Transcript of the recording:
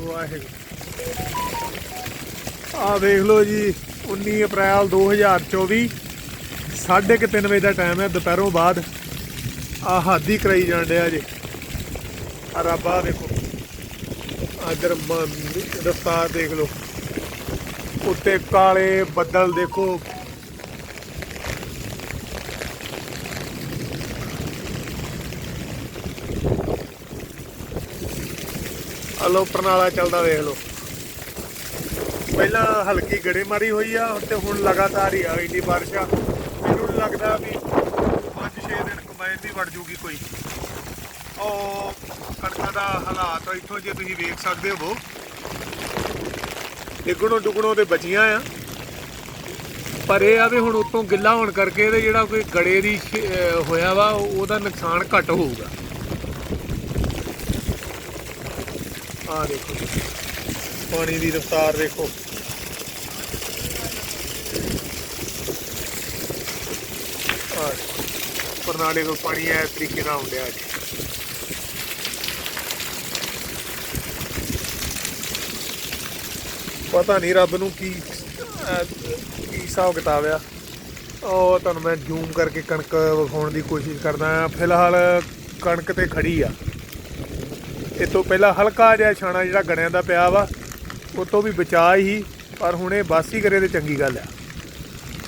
ਵਾਹਿਗੁਰੂ। ਆ ਵੇਖ ਲਓ ਜੀ 19 ਅਪ੍ਰੈਲ 2024 ਸਾਢੇ ਕੁ ਤਿੰਨ ਵਜੇ ਦਾ ਟਾਈਮ ਹੈ, ਦੁਪਹਿਰੋਂ ਬਾਅਦ ਆ ਹਾਦੀ ਕਰਾਈ ਜਾਣ ਡਿਆ ਜੀ। ਆ ਰੱਬਾ ਦੇਖੋ ਅਦਰ ਰਫਤਾਰ ਦੇਖ ਲਓ। ਉੱਤੇ ਕਾਲੇ ਬੱਦਲ ਦੇਖੋ। ਲੋ ਪ੍ਰਣਾਲਾ ਚੱਲਦਾ ਵੇਖ ਲਓ। ਪਹਿਲਾਂ ਹਲਕੀ ਗੜੇਮਾਰੀ ਹੋਈ ਆ, ਤੇ ਹੁਣ ਲਗਾਤਾਰ ਹੀ ਆ ਇੰਨੀ ਬਾਰਿਸ਼। ਆ ਮੈਨੂੰ ਨੀ ਲੱਗਦਾ ਵੀ 5-6 ਦਿਨ ਕਮਾਈ ਵੀ ਵੜ ਜੂਗੀ ਕੋਈ। ਉਹ ਕਣਕਾਂ ਦਾ ਹਾਲਾਤ ਇੱਥੋਂ ਜੇ ਤੁਸੀਂ ਵੇਖ ਸਕਦੇ ਹੋ। ਡਿੱਗਣੋਂ ਡੁੱਗਣੋਂ ਤੇ ਬਚੀਆਂ ਆ। ਪਰ ਇਹ ਆ ਵੀ ਹੁਣ ਉਤੋਂ ਗਿੱਲਾ ਹੋਣ ਕਰਕੇ ਇਹਦੇ ਜਿਹੜਾ ਕੋਈ ਗੜੇ ਦੀ ਹੋਇਆ ਵਾ, ਉਹਦਾ ਨੁਕਸਾਨ ਘੱਟ ਹੋਊਗਾ। ਆ ਦੇਖੋ ਪਾਣੀ ਦੀ ਰਫ਼ਤਾਰ ਦੇਖੋ। ਆ ਪਰਨਾਲੇ ਤੋਂ ਪਾਣੀ ਇਸ ਤਰੀਕੇ ਨਾਲ ਆਉਂਦਿਆ ਅੱਜ ਪਤਾ ਨਹੀਂ ਰੱਬ ਨੂੰ ਕੀ ਕੀ ਹਿਸਾਬ ਕਿਤਾਬ ਆ। ਉਹ ਤੁਹਾਨੂੰ ਮੈਂ ਜ਼ੂਮ ਕਰਕੇ ਕਣਕ ਵਿਖਾਉਣ ਦੀ ਕੋਸ਼ਿਸ਼ ਕਰਦਾ ਆ ਫਿਲਹਾਲ ਕਣਕ ਤੇ ਖੜੀ ਆ। ਇਹ ਤੋਂ ਪਹਿਲਾਂ ਹਲਕਾ ਜਿਹਾ ਛਾਣਾ ਜਿਹੜਾ ਗਣਿਆਂ ਦਾ ਪਿਆ ਵਾ, ਉਹ ਤੋਂ ਵੀ ਬਚਾ ਹੀ, ਪਰ ਹੁਣ ਇਹ ਬਾਸੀ ਕਰੇ ਤੇ ਚੰਗੀ ਗੱਲ ਆ।